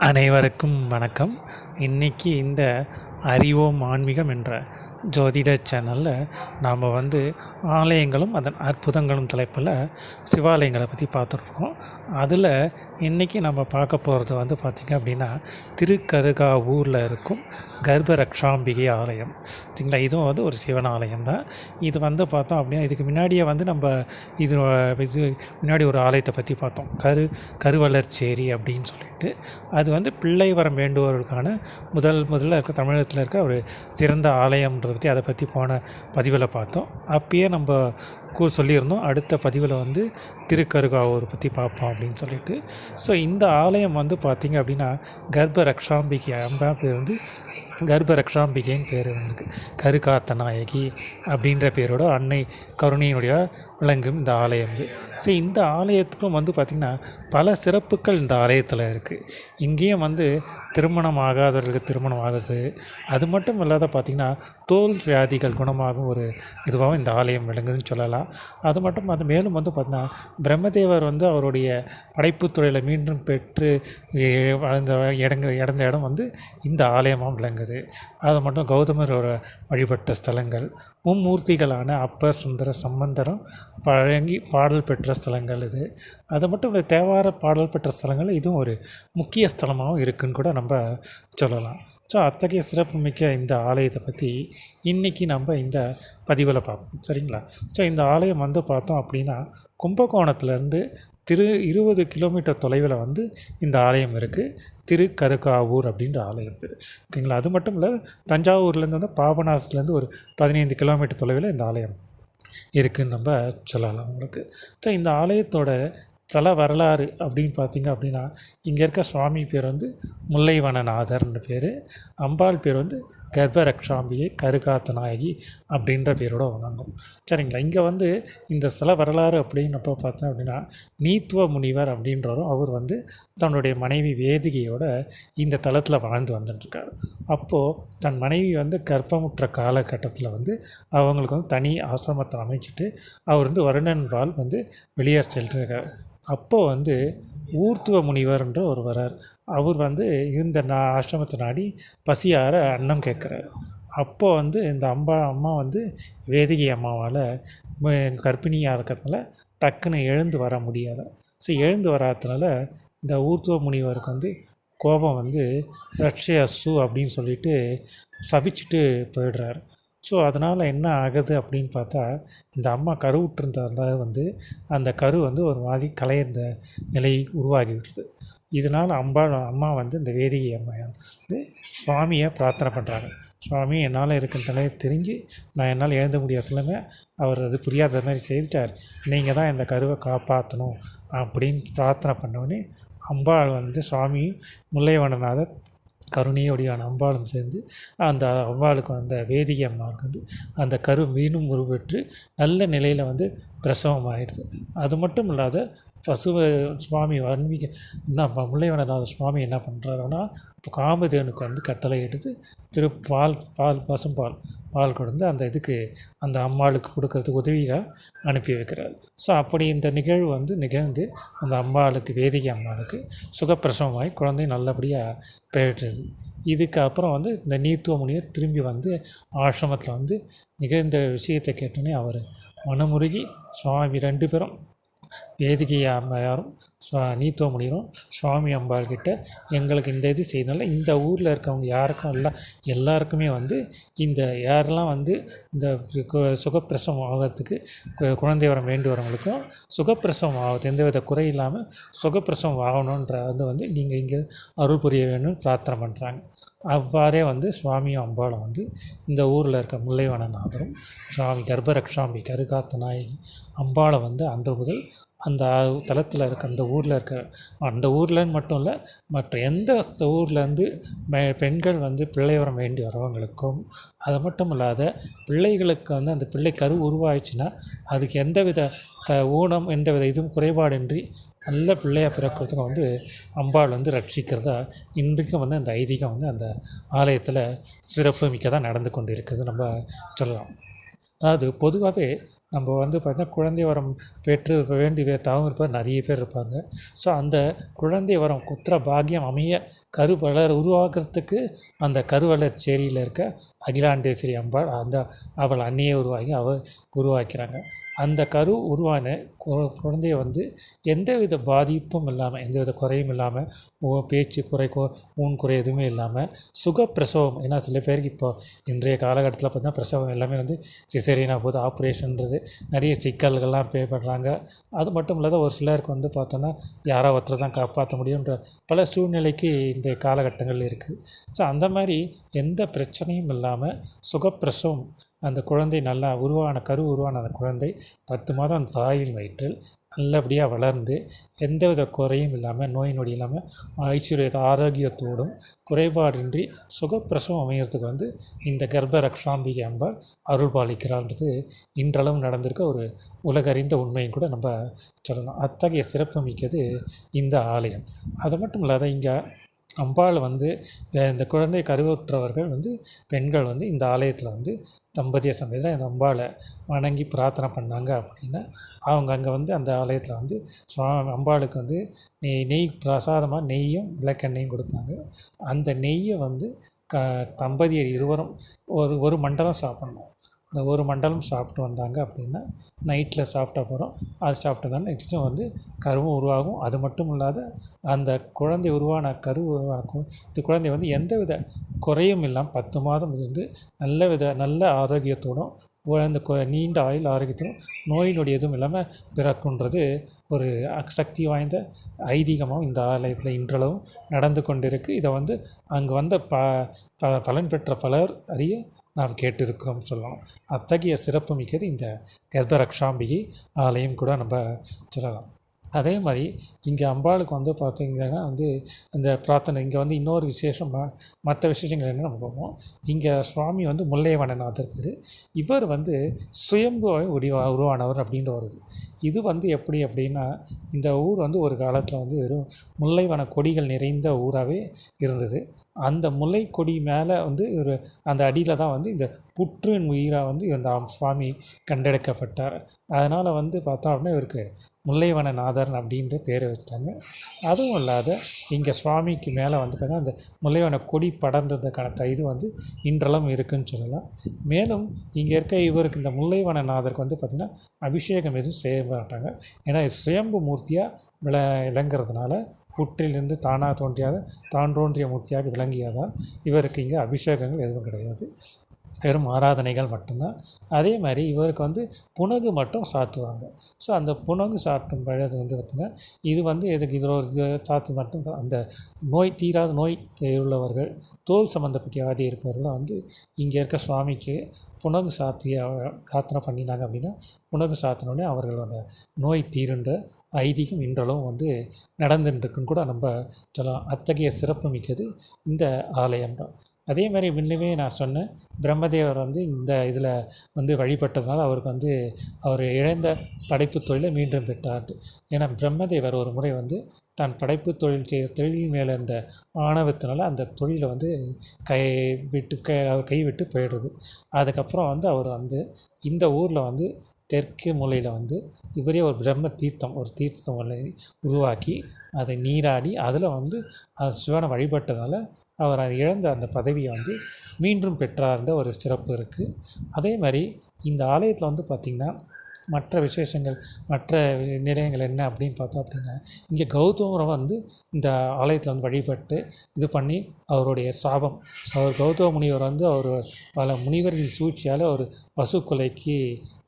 அனைவருக்கும் வணக்கம். இன்றைக்கி இந்த அறிவோம் ஆன்மீகம் என்ற ஜோதிட சேனலில் நாம் வந்து ஆலயங்களும் அதன் அற்புதங்களும் தலைப்பில் சிவாலயங்களை பற்றி பார்த்துட்ருக்கோம். அதில் இன்றைக்கி நம்ம பார்க்க போகிறது வந்து பார்த்திங்க அப்படின்னா திருக்கருகாவூரில் இருக்கும் கர்ப்பரக்ஷாம்பிகை ஆலயம். சரிங்களா? இதுவும் வந்து ஒரு சிவன் ஆலயம் தான். இது வந்து பார்த்தோம் அப்படின்னா இதுக்கு முன்னாடியே வந்து நம்ம இது இது முன்னாடி ஒரு ஆலயத்தை பற்றி பார்த்தோம். கரு கருவளர்ச்சேரி அப்படின்னு சொல்லிட்டு. அது வந்து பிள்ளை வரம் வேண்டுவோருக்கான முதல் முதல்ல இருக்க தமிழகத்தில் இருக்க ஒரு சிறந்த அப்படின்றத பற்றி அதை பற்றி போன பதிவில் பார்த்தோம். அப்பயே நம்ம கூ சொல்லியிருந்தோம். அடுத்த பதிவில் வந்து திருக்கருகாவூர் பற்றி பார்ப்போம் அப்படின்னு சொல்லிட்டு. ஸோ இந்த ஆலயம் வந்து பார்த்திங்க அப்படின்னா கர்ப்ப ரக்ஷாம்பிகை அம்பா பேர் வந்து கர்ப்ப ரக்ஷாம்பிகைன்னு பேர் வந்து கருகாத்த நாயகி அப்படின்ற பேரோட அன்னை கருணையினுடைய விளங்கும் இந்த ஆலயம் இது ஸோ இந்த ஆலயத்துக்கும் வந்து பார்த்திங்கன்னா பல சிறப்புகள் இந்த ஆலயத்தில் இருக்குது இங்கேயும் வந்து திருமணம் ஆகாதவர்களுக்கு திருமணம் ஆகுது. அது மட்டும் இல்லாத பார்த்திங்கன்னா தோல் வியாதிகள் குணமாகும் ஒரு இதுவாகவும் இந்த ஆலயம் விளங்குதுன்னு சொல்லலாம். அது மட்டும் அது மேலும் வந்து பார்த்திங்கன்னா பிரம்மதேவர் வந்து அவருடைய படைப்புத்துறையில் மீண்டும் பெற்று வளர்ந்த வாழ்ந்த இடங்க இடந்த இடம் வந்து இந்த ஆலயமாக விளங்குது. அது மட்டும் கௌதமரோட வழிபட்ட ஸ்தலங்கள். மும்மூர்த்திகளான அப்பர் சுந்தர சம்பந்தரம் வழங்கி பாடல் பெற்ற ஸ்தலங்கள் இது. அது மட்டும் இல்லை தேவார பாடல் பெற்ற ஸ்தலங்கள் இதுவும் ஒரு முக்கிய ஸ்தலமாகவும் இருக்குன்னு கூட நம்ம சொல்லலாம். ஸோ அத்தகைய சிறப்புமிக்க இந்த ஆலயத்தை பற்றி இன்றைக்கி நம்ம இந்த பதிவில் பார்ப்போம். சரிங்களா? ஸோ இந்த ஆலயம் வந்து பார்த்தோம் அப்படின்னா கும்பகோணத்துலேருந்து திரு இருபது கிலோமீட்டர் தொலைவில் வந்து இந்த ஆலயம் இருக்குது திருக்கருக்காவூர் அப்படின்ற ஆலயம் பேர். ஓகேங்களா? அது மட்டும் இல்லை தஞ்சாவூர்லேருந்து வந்து பாபநாசத்துலேருந்து ஒரு பதினைந்து கிலோமீட்டர் தொலைவில் இந்த ஆலயம் இருக்குதுன்னு நம்ம சொல்லலாம் உங்களுக்கு. ஸோ இந்த ஆலயத்தோட தல வரலாறு அப்படின்னு பார்த்தீங்க அப்படின்னா இங்கே இருக்க சுவாமி பேர் வந்து முல்லைவனநாதர்னு பேர். அம்பாள் பேர் வந்து கர்ப்பரக்ஷாம்பிகை கருகாத்த நாயகி அப்படின்ற பேரோட வணங்கும். சரிங்களா? இங்கே வந்து இந்த சில வரலாறு அப்படின்னப்போ பார்த்தோம் அப்படின்னா நீத்துவ முனிவர் அப்படின்றவரும் அவர் வந்து தன்னுடைய மனைவி வேதிகையோட இந்த தளத்தில் வாழ்ந்து வந்துட்டுருக்காரு. அப்போது தன் மனைவி வந்து கர்ப்பமுற்ற காலகட்டத்தில் வந்து அவங்களுக்கு வந்து தனி ஆசிரமத்தை அமைச்சிட்டு அவர் வந்து வருணன்பால் வந்து வெளியே சென்றிருக்கார். அப்போது வந்து ஊர்த்துவ முனிவர்ன்ற ஒரு வரார். அவர் வந்து இந்த நா ஆசிரமத்தை நாடி பசியார அன்னம் கேட்குறாரு. அப்போ வந்து இந்த அம்பா அம்மா வந்து வேதிகை அம்மாவால் கர்ப்பிணியாக இருக்கிறதுனால டக்குன்னு எழுந்து வர முடியாது ஸோ எழுந்து வராததுனால இந்த ஊர்த்துவ முனிவருக்கு வந்து கோபம் வந்து ரட்சே அசு அப்படின்னு சொல்லிட்டு சபிச்சுட்டு போயிடுறாரு. ஸோ அதனால் என்ன ஆகுது அப்படின்னு பார்த்தா இந்த அம்மா கருவுட்டிருந்ததால் வந்து அந்த கரு வந்து ஒரு மாதிரி கலையிருந்த நிலை உருவாகி விடுது இதனால் அம்பாள் அம்மா வந்து இந்த வேதிகை அம்மா வந்து சுவாமியை பிரார்த்தனை பண்ணுறாங்க சுவாமி என்னால் இருக்கிற தலையை தெரிஞ்சு நான் என்னால் எழுத முடியாத சிலமே அவர் அது புரியாத மாதிரி செய்துட்டார். நீங்கள் தான் இந்த கருவை காப்பாற்றணும் அப்படின்னு பிரார்த்தனை பண்ணோடனே அம்பாள் வந்து சுவாமி முல்லைவனநாதர் கருணையோடையான அம்பாளும் சேர்ந்து அந்த அம்பாளுக்கு அந்த வேதிகை அம்மாவுக்கு வந்து அந்த கரு மீண்டும் உருவெற்று நல்ல நிலையில் வந்து பிரசவம் ஆயிடுது அது மட்டும் இல்லாத பசுவை சுவாமி வன்மிக என்ன ப- முல்லைவனநாத சுவாமி என்ன பண்ணுறாருன்னா இப்போ காமதேவனுக்கு வந்து கட்டளை எடுத்து திரு பால் பால் பசும்பால் பால் கொடுத்து அந்த இதுக்கு அந்த அம்மாளுக்கு கொடுக்கறதுக்கு உதவியாக அனுப்பி வைக்கிறார். ஸோ அப்படி இந்த நிகழ்வு வந்து நிகழ்ந்து அந்த அம்மாளுக்கு வேதிகை அம்மாளுக்கு சுகப்பிரசவமாகி குழந்தை நல்லபடியாக பெற்றுது. இதுக்கு அப்புறம் வந்து இந்த நீத்துவ திரும்பி வந்து ஆசிரமத்தில் வந்து நிகழ்ந்த விஷயத்தை கேட்டோன்னே அவர் மனமுருகி சுவாமி ரெண்டு பேரும் வேதிகை அம்மையாரும் சுவா நீத்துவ சுவாமி அம்பாள் கிட்ட எங்களுக்கு இந்த இது செய்தனால இந்த ஊரில் இருக்கவங்க யாருக்கும் எல்லாம் எல்லாருக்குமே வந்து இந்த யாரெல்லாம் வந்து இந்த கு- சுகப்பிரசவம் ஆகிறதுக்கு கு- குழந்தை வரம் வேண்டி வரவங்களுக்கும் சுகப்பிரசவம் ஆகுது எந்தவித குறை இல்லாமல் சுகப்பிரசவம் ஆகணுன்ற வந்து வந்து நீங்கள் இங்கே அருள் புரிய வேணும்னு பிரார்த்தனை பண்ணுறாங்க அவ்வாறே வந்து சுவாமியும் அம்பாளும் வந்து இந்த ஊரில் இருக்க முல்லைவனநாதரும் சுவாமி கர்ப்பரக்ஷாம்பி கருகாத்த நாயகி அம்பாளை வந்து அன்று முதல் அந்த தளத்தில் இருக்க அந்த ஊரில் இருக்க அந்த ஊர்லன்னு மட்டும் இல்லை மற்ற எந்த ஊர்லேருந்து பெண்கள் வந்து பிள்ளைவரம் வேண்டி வரவங்களுக்கும் அது மட்டும் இல்லாத பிள்ளைகளுக்கு வந்து அந்த பிள்ளை கரு உருவாயிடுச்சுன்னா அதுக்கு எந்தவித த ஊனம் எந்தவித இதுவும் குறைபாடின்றி நல்ல பிள்ளையாக பிறக்கிறதுக்கு வந்து அம்பாள் வந்து ரட்சிக்கிறதா இன்றைக்கும் வந்து அந்த ஐதீகம் வந்து அந்த ஆலயத்தில் சிறப்பு மிக்கதாக நடந்து கொண்டு இருக்குது நம்ம சொல்லலாம். அதாவது பொதுவாகவே நம்ம வந்து பார்த்திங்கன்னா குழந்தை வரம் பெற்று வேண்டி வே- தவம் நிறைய பேர் இருப்பாங்க. ஸோ அந்த குழந்தை வரம் குத்திர பாகியம் அமைய கரு வளர் உருவாக்குறதுக்கு அந்த கருவளர் சேரியில் இருக்க அகிலாண்டேஸ்வரி அம்பாள் அந்த அவள் அன்னையை உருவாக்கி அவள் உருவாக்கிறாங்க. அந்த கரு உருவான கு- குழந்தைய வந்து எந்தவித பாதிப்பும் இல்லாமல் எந்தவித குறையும் இல்லாமல் ஓ- பேச்சு குறை ஊன் குறை எதுவுமே இல்லாமல் சுகப்பிரசவம் ஏன்னா சில பேருக்கு இப்போ இன்றைய காலகட்டத்தில் பார்த்தீங்கன்னா பிரசவம் எல்லாமே வந்து சிசேரியனாக போது ஆப்ரேஷன்றது நிறைய சிக்கல்கள்லாம் பே பண்ணுறாங்க அது மட்டும் இல்லாத ஒரு சிலருக்கு வந்து பார்த்தோன்னா யாரோ ஒருத்தர் தான் காப்பாற்ற முடியுன்ற பல சூழ்நிலைக்கு இன்றைய காலகட்டங்கள் இருக்குது ஸோ அந்த மாதிரி எந்த பிரச்சனையும் இல்லாமல் சுகப்பிரசவம் அந்த குழந்தை நல்லா உருவான கரு உருவான அந்த குழந்தை பத்து மாதம் அந்த தாயின் வயிற்றில் நல்லபடியாக வளர்ந்து எந்தவித குறையும் இல்லாமல் நோய் நொடி இல்லாமல் ஐஸ்வர்ய ஆரோக்கியத்தோடும் குறைபாடின்றி சுகப்பிரசவம் அமையறதுக்கு வந்து இந்த கர்ப்ப ரக்ஷாம்பிகை அம்பாள் அருள் பாலிக்கிறான்றது இன்றளவும் நடந்திருக்க ஒரு உலகறிந்த உண்மையும் கூட நம்ம சொல்லலாம். அத்தகைய சிறப்பு மிக்கது இந்த ஆலயம். அது மட்டும் இல்லாத இங்கே அம்பாள் வந்து இந்த குழந்தை கருவுற்றவர்கள் வந்து பெண்கள் வந்து இந்த ஆலயத்தில் வந்து தம்பதிய சமயத்தில் இந்த அம்பாளை வணங்கி பிரார்த்தனை பண்ணாங்க அப்படின்னா அவங்க அங்கே வந்து அந்த ஆலயத்தில் வந்து சுவாமி அம்பாளுக்கு வந்து நெய் நெய் பிரசாதமாக நெய்யும் விளக்கெண்ணையும் கொடுப்பாங்க. அந்த நெய்யை வந்து க தம்பதியர் இருவரும் ஒரு ஒரு மண்டலம் சாப்பிட்ணும். இந்த ஒரு மண்டலம் சாப்பிட்டு வந்தாங்க அப்படின்னா நைட்டில் சாப்பிட்ட அப்புறம் அது சாப்பிட்டு தான் நிச்சயம் வந்து கருவும் உருவாகும். அது மட்டும் இல்லாத அந்த குழந்தை உருவான கரு உருவாகும் இந்த குழந்தை வந்து எந்த வித குறையும் இல்லாமல் பத்து மாதம் இருந்து நல்ல வித நல்ல ஆரோக்கியத்தோடும் அந்த நீண்ட ஆயுள் ஆரோக்கியத்தோடும் நோய் நொடி எதுவும் இல்லாமல் பிறக்குன்றது ஒரு சக்தி வாய்ந்த ஐதீகமாகவும் இந்த ஆலயத்தில் இன்றளவும் நடந்து கொண்டிருக்கு. இதை வந்து அங்கே வந்த ப ப பலன் பெற்ற பலர் அறிய நாம் கேட்டிருக்கிறோம் சொல்லலாம். அத்தகைய சிறப்பு மிக்கது இந்த கர்ப்பரக்ஷாம்பிகை ஆலயம் கூட நம்ம சொல்லலாம். அதே மாதிரி இங்கே அம்பாளுக்கு வந்து பார்த்திங்கன்னா வந்து இந்த பிரார்த்தனை இங்கே வந்து இன்னொரு விசேஷம் ம- மற்ற விசேஷங்கள் என்ன நம்ம போவோம் இங்கே சுவாமி வந்து முல்லைவனநாதர் பேர் இவர் வந்து சுயம்புவை உடிவா உருவானவர் அப்படின்ற வருது. இது வந்து எப்படி அப்படின்னா இந்த ஊர் வந்து ஒரு காலத்தில் வந்து வெறும் முல்லைவன கொடிகள் நிறைந்த ஊராகவே இருந்தது. அந்த முல்லை கொடி மேலே வந்து ஒரு அந்த அடியில் தான் வந்து இந்த புற்றின் உயிராக வந்து இந்த சுவாமி கண்டெடுக்கப்பட்டார். அதனால் வந்து பார்த்தோம் அப்படின்னா இவருக்கு முல்லைவனநாதன் அப்படின்ற பேரை வச்சாங்க. அதுவும் இல்லாத இங்கே சுவாமிக்கு மேலே வந்து பார்த்தீங்கன்னா அந்த முல்லைவன கொடி படர்ந்ததுக்கான த- இது வந்து இன்றளவும் இருக்குன்னு சொல்லலாம். மேலும் இங்கே இருக்க இவருக்கு இந்த முல்லைவனநாதருக்கு வந்து பார்த்திங்கன்னா அபிஷேகம் எதுவும் செய்ய மாட்டாங்க. ஏன்னா சுயம்பு மூர்த்தியாக விள விளங்குறதுனால புற்றிலிருந்து தானாக தோன்றியாத தான் தோன்றிய மூர்த்தியாக விளங்கியதால் இவருக்கு இங்கே அபிஷேகங்கள் எதுவும் கிடையாது. வெறும் ஆராதனைகள் மட்டும்தான். அதே மாதிரி இவருக்கு வந்து புனகு மட்டும் சாத்துவாங்க. ஸோ அந்த புனகு சாட்டும் பழது வந்து பார்த்திங்கன்னா இது வந்து எதுக்கு இதில் ஒரு இது சாத்து மட்டும் அந்த நோய் தீராத நோய் உள்ளவர்கள் தோல் சம்மந்தப்பட்ட வியாதி இருப்பவர்கள்லாம் வந்து இங்கே இருக்க சுவாமிக்கு புனகு சாத்திய பிரார்த்தனை பண்ணினாங்க அப்படின்னா புனகு சாத்தினோடனே அவர்களோட நோய் தீருன்ற ஐதீகம் இன்றளவும் வந்து நடந்துட்டுருக்குன்னு கூட நம்ம சொல்லலாம். அத்தகைய சிறப்பு மிக்கது இந்த ஆலயம் தான் அதே மாதிரி முன்னமே நான் சொன்னேன் பிரம்மதேவர் வந்து இந்த இதில் வந்து வழிபட்டதுனால அவருக்கு வந்து அவர் இழந்த படைப்பு தொழிலை மீண்டும் பெற்றார். ஏன்னா பிரம்மதேவர் ஒரு முறை வந்து தான் படைப்பு தொழில் செய்த தொழில் மேலே இருந்த ஆணவத்தினால அந்த தொழிலை வந்து கை விட்டு கை அவர் கைவிட்டு போயிடுது. அதுக்கப்புறம் வந்து அவர் வந்து இந்த ஊரில் வந்து தெற்கு மூலையில் வந்து இவரே ஒரு பிரம்ம தீர்த்தம் ஒரு தீர்த்தம் உருவாக்கி அதை நீராடி அதில் வந்து அது சிவனை வழிபட்டதால் அவர் அதை இழந்த அந்த பதவியை வந்து மீண்டும் பெற்றார்ன்ற ஒரு சிறப்பு இருக்குது அதே மாதிரி இந்த ஆலயத்தில் வந்து பார்த்திங்கன்னா மற்ற விசேஷங்கள் மற்ற நிலையங்கள் என்ன அப்படின்னு பார்த்தோம் அப்படின்னா இங்கே கௌதமரம் வந்து இந்த ஆலயத்தில் வந்து வழிபட்டு இது பண்ணி அவருடைய சாபம். அவர் கௌதம முனிவர் வந்து அவர் பல முனிவர்களின் சூழ்ச்சியால் அவர் பசு கொலைக்கு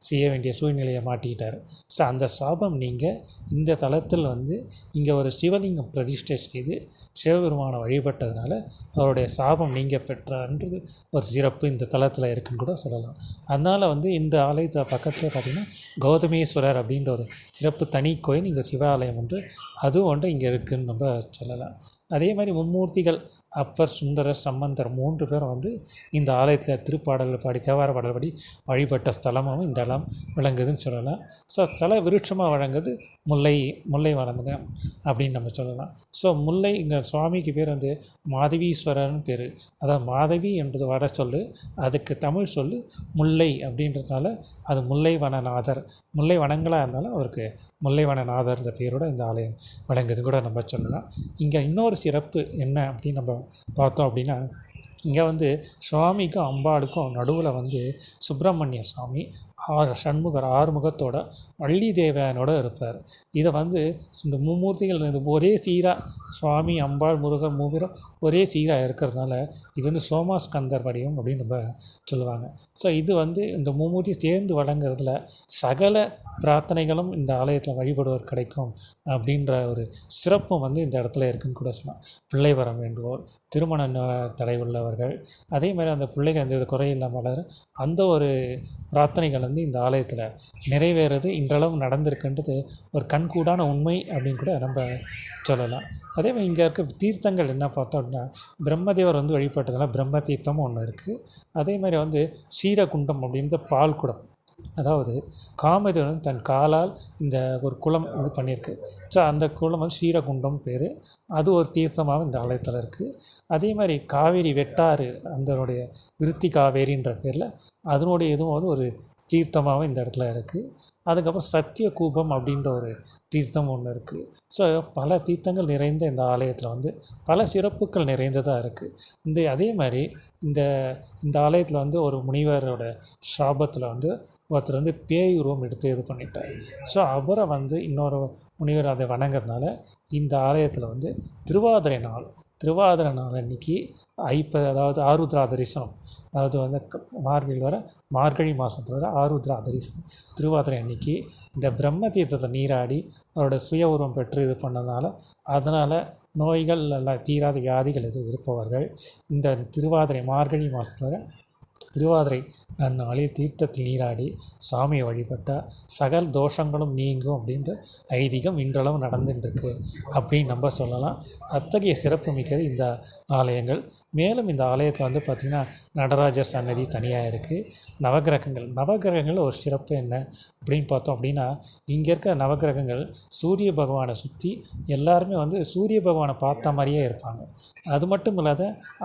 செய்ய வேண்டிய சூழ்நிலையை மாட்டிக்கிட்டார். ஸோ அந்த சாபம் நீங்கள் இந்த தலத்தில் வந்து இங்கே ஒரு சிவலிங்கம் பிரதிஷ்டை செய்து சிவபெருமானை வழிபட்டதுனால அவருடைய சாபம் நீங்கள் பெற்றார்ன்றது ஒரு சிறப்பு இந்த தலத்தில் இருக்குன்னு கூட சொல்லலாம். அதனால் வந்து இந்த ஆலயத்தை பக்கத்தில் பார்த்திங்கன்னா கௌதமேஸ்வரர் அப்படின்ற ஒரு சிறப்பு தனி கோயில் இங்கே சிவாலயம் ஒன்று அதுவும் ஒன்று இங்கே இருக்குதுன்னு நம்ம சொல்லலாம். அதே மாதிரி மும்மூர்த்திகள் அப்பர் சுந்தரர் சம்பந்தர் மூன்று பேரும் வந்து இந்த ஆலயத்தில் திருப்பாடல் பாடி தேவார பாடல் பாடி வழிபட்ட ஸ்தலமாகவும் இந்த இடம் விளங்குதுன்னு சொல்லலாம். ஸோ ஸ்தல விருட்சமாக வழங்குது முல்லை முல்லை வளர்ந்துங்க அப்படின்னு நம்ம சொல்லலாம். ஸோ முல்லை இங்கே சுவாமிக்கு பேர் வந்து மாதவீஸ்வரர்னு பேர். அதாவது மாதவி என்பது வட சொல்லு அதுக்கு தமிழ் சொல்லு முல்லை அப்படின்றதுனால அது முல்லை வனநாதர். முல்லை வனங்களாக இருந்தாலும் அவருக்கு முல்லை வனநாதர்ன்ற பேரோட இந்த ஆலயம் வழங்குது கூட நம்ம சொல்லலாம். இங்கே இன்னொரு சிறப்பு என்ன அப்படின்னு நம்ம பார்த்தோம் அப்படின்னா இங்கே வந்து சுவாமிக்கும் அம்பாளுக்கும் நடுவில் வந்து சுப்பிரமணிய சுவாமி ஆறு சண்முகர் ஆறுமுகத்தோட வள்ளி தேவனோட இருப்பார். இதை வந்து இந்த மும்மூர்த்திகள் ஒரே சீராக சுவாமி அம்பாள் முருகர் மூவரும் ஒரே சீராக இருக்கிறதுனால இது வந்து சோமாஸ்கந்தர் வடிவம் அப்படின்னு நம்ம சொல்லுவாங்க. ஸோ இது வந்து இந்த மும்மூர்த்தி சேர்ந்து வழங்குறதுல சகல பிரார்த்தனைகளும் இந்த ஆலயத்தில் வழிபடுவோர் கிடைக்கும் அப்படின்ற ஒரு சிறப்பும் வந்து இந்த இடத்துல இருக்குன்னு கூட சொல்லலாம். பிள்ளை வரம் வேண்டுவோர் திருமண தடை உள்ளவர்கள் அதே மாதிரி அந்த பிள்ளைகள் எந்த குறை குறையில்லாமல் அந்த ஒரு பிரார்த்தனைகள் வந்து இந்த ஆலயத்தில் நிறைவேறது. இன்றளவு நடந்திருக்குன்றது ஒரு கண்கூடான உண்மை அப்படின்னு கூட நம்ம சொல்லலாம். அதே மாதிரி இங்கே இருக்க தீர்த்தங்கள் என்ன பார்த்தோம் அப்படின்னா பிரம்மதேவர் வந்து வழிபட்டதுனால பிரம்ம தீர்த்தமும் ஒன்று இருக்குது அதே மாதிரி வந்து சீரகுண்டம் அப்படின்ற பால் குடம். அதாவது காமதேவன் தன் காலால் இந்த ஒரு குளம் இது பண்ணியிருக்கு. ஸோ அந்த குளம் வந்து சீரகுண்டம் பேர். அது ஒரு தீர்த்தமாகவும் இந்த ஆலயத்தில் இருக்குது அதே மாதிரி காவேரி வெட்டாறு அதனுடைய விருத்தி காவேரின்ற பேரில் அதனுடைய இதுவும் வந்து ஒரு தீர்த்தமாகவும் இந்த இடத்துல இருக்குது அதுக்கப்புறம் சத்திய கூபம் அப்படின்ற ஒரு தீர்த்தம் ஒன்று இருக்குது ஸோ பல தீர்த்தங்கள் நிறைந்த இந்த ஆலயத்தில் வந்து பல சிறப்புகள் நிறைந்ததாக இருக்குது இந்த அதே மாதிரி இந்த இந்த ஆலயத்தில் வந்து ஒரு முனிவரோட சாபத்தில் வந்து ஒருத்தர் வந்து பேய் உருவம் எடுத்து இது பண்ணிட்டார். ஸோ அவரை வந்து இன்னொரு முனிவர் அதை வணங்குறதுனால இந்த ஆலயத்தில் வந்து திருவாதிரை நாள் திருவாதிரை நாள் அன்னைக்கு ஐப்ப அதாவது ஆருத்ரா தரிசனம் அதாவது வந்து க- மார்கழி வர மார்கழி மாதத்தில் வர ஆருத்ரா தரிசனம் திருவாதிரை அன்னைக்கு இந்த பிரம்ம தீர்த்தத்தை நீராடி அவரோட சுய உருவம் பெற்று இது பண்ணதுனால அதனால் நோய்கள் எல்லாம் தீராத வியாதிகள் எதுவும் இருப்பவர்கள் இந்த திருவாதிரை மார்கழி மாதத்தில் திருவாதிரை நன்னாளில் தீர்த்தத்தில் நீராடி சாமியை வழிபட்டால் சகல் தோஷங்களும் நீங்கும் அப்படின்ற ஐதீகம் இன்றளவு நடந்துட்டுருக்கு அப்படின்னு நம்ம சொல்லலாம். அத்தகைய சிறப்பு மிக்கது இந்த ஆலயங்கள். மேலும் இந்த ஆலயத்தில் வந்து பார்த்திங்கன்னா நடராஜர் சன்னதி தனியாக இருக்குது நவகிரகங்கள். நவகிரகங்கள் ஒரு சிறப்பு என்ன அப்படின்னு பார்த்தோம் அப்படின்னா இங்கே இருக்க நவகிரகங்கள் சூரிய பகவானை சுற்றி எல்லாருமே வந்து சூரிய பகவானை பார்த்த மாதிரியே இருப்பாங்க. அது மட்டும் இல்லாத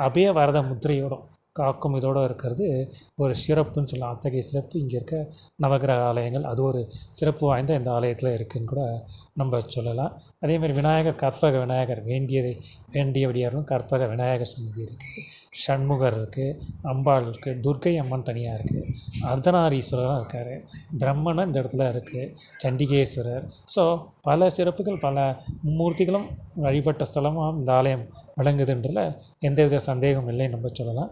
அபய வரத முத்திரையோடும் காக்கும் இதோடு இருக்கிறது ஒரு சிறப்புன்னு சொல்லலாம். அத்தகைய சிறப்பு இங்கே இருக்க நவகிரக ஆலயங்கள் அது ஒரு சிறப்பு வாய்ந்த இந்த ஆலயத்தில் இருக்குன்னு கூட நம்ம சொல்லலாம். அதேமாதிரி விநாயகர் கற்பக விநாயகர் வேண்டியதை வேண்டியபடியாரும் கற்பக விநாயகர் சன்னதி இருக்குது சண்முகர் இருக்குது அம்பாள் இருக்குது துர்க்கை அம்மன் தனியாக இருக்குது அர்த்தநாரீஸ்வரராக இருக்கார். பிரம்மனும் இந்த இடத்துல இருக்குது சண்டிகேஸ்வரர். ஸோ பல சிறப்புகள் பல மூர்த்திகளும் வழிபட்ட ஸ்தலமாக இந்த ஆலயம் விளங்குதுன்றதில் எந்தவித சந்தேகமும் இல்லை நம்ம சொல்லலாம்.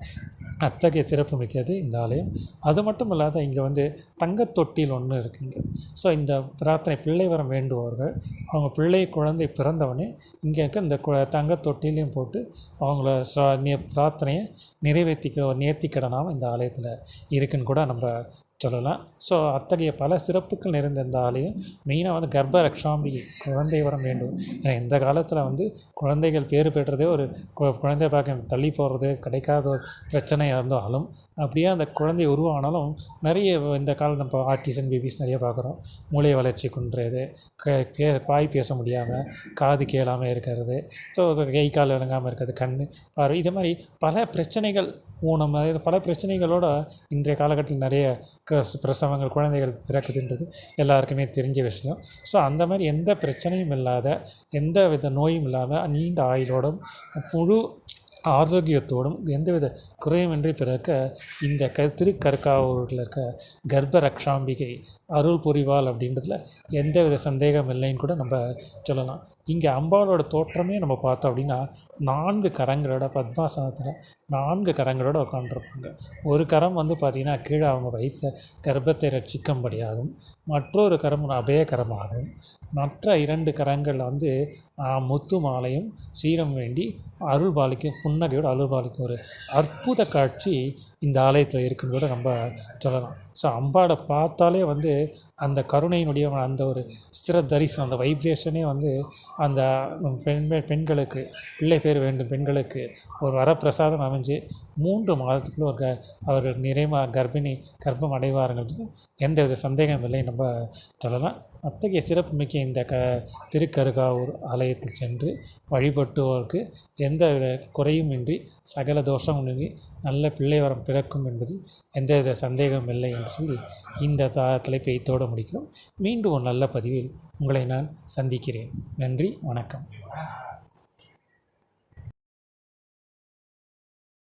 அத்தகைய சிறப்பு மிக்கது இந்த ஆலயம். அது மட்டும் இல்லாத இங்கே வந்து தங்கத் தொட்டில் ஒன்று இருக்குங்க ஸோ இந்த பிரார்த்தனை பிள்ளை வரம் வேண்டுபவர்கள் அவங்க பிள்ளை குழந்தை பிறந்தவொடனே இங்கே இருக்க இந்த கு தங்கத் தொட்டிலையும் போட்டு அவங்கள ச பிரார்த்தனையை நிறைவேற்றிக்கிற ஒரு நேர்த்திக்கடனாகவும் இந்த ஆலயத்தில் இருக்குன்னு கூட நம்ம சொல்லலாம். ஸோ அத்தகைய பல சிறப்புகள் நிறைந்த இந்த ஆலயம் மெயினாக வந்து கர்ப்ப ரக்ஷாம்பிகை குழந்தை வரம் வேண்டும். ஏன்னா இந்த காலத்தில் வந்து குழந்தைகள் பேர் பெற்றதே ஒரு கு- குழந்தை பார்க்க தள்ளி போகிறது கிடைக்காத ஒரு பிரச்சனையாக இருந்தாலும் அப்படியே அந்த குழந்தை உருவானாலும் நிறைய இந்த காலம் நம்ம ஆர்டிசன் பேபிஸ் நிறைய பார்க்குறோம். மூளை வளர்ச்சி குன்றது க பே பாய் பேச முடியாமல் காது கேளாமல் இருக்கிறது ஸோ கை கால் விளங்காமல் இருக்கிறது கண் பார்வை இது மாதிரி பல பிரச்சனைகள் ஊனம் பல பிரச்சனைகளோட இன்றைய காலகட்டத்தில் நிறைய பிரசவங்கள் குழந்தைகள் பிறக்குதுன்றது எல்லாருக்குமே தெரிஞ்ச விஷயம். ஸோ அந்த மாதிரி எந்த பிரச்சனையும் இல்லாத எந்த வித நோயும் இல்லாமல் நீண்ட ஆயுளோடும் முழு ஆரோக்கியத்தோடும் எந்தவித குறையுமின்றி பிறக்க இந்த க திருக்கற்காவூரில் இருக்க கர்ப்ப ரக்ஷாம்பிகை அருள் புரிவாள் அப்படின்றதுல எந்தவித சந்தேகம் இல்லைன்னு கூட நம்ம சொல்லலாம். இங்கே அம்பாளோட தோற்றமே நம்ம பார்த்தோம் அப்படின்னா நான்கு கரங்களோட பத்மாசனத்தில் நான்கு கரங்களோட உட்காந்துருப்பாங்க ஒரு கரம் வந்து பார்த்திங்கன்னா கீழே அவங்க வைத்த கர்ப்பத்தை ரட்சிக்கும்படியாகும். மற்றொரு கரம் அபயகரமாகும் மற்ற இரண்டு கரங்களில் வந்து முத்து மாலையும் சீரம் வேண்டி அருள் பாலிக்கும் புன்னகையோட அருள் பாலிக்கும் ஒரு அற்புத காட்சி இந்த ஆலயத்தில் இருக்குன்னு கூட நம்ம சொல்லலாம். ஸோ அம்பாவை பார்த்தாலே வந்து அந்த கருணையினுடைய அந்த ஒரு ஸ்திர தரிசனம் அந்த வைப்ரேஷனே வந்து அந்த பெண் பெண்களுக்கு பிள்ளை பேர் வேண்டும் பெண்களுக்கு ஒரு வரப்பிரசாதம் அமைஞ்சு மூன்று மாதத்துக்குள்ள ஒரு க அவர்கள் நிறைமா கர்ப்பிணி கர்ப்பம் அடைவார்கள் எந்தவித சந்தேகம் இல்லை. நம்ம சொல்லலாம். அத்தகைய சிறப்புமிக்க இந்த க திருக்கருகாவூர் ஆலயத்தில் சென்று வழிபட்டுவோருக்கு எந்த குறையும் இன்றி சகல தோஷமுமின்றி நல்ல பிள்ளை வரம் பிறக்கும் என்பதில் எந்தவித சந்தேகம் இல்லை என்று சொல்லி இந்த த தலைப்பை இத்தோடு முடிக்கிறோம் மீண்டும் ஒரு நல்ல பதிவில் உங்களை நான் சந்திக்கிறேன். நன்றி வணக்கம்.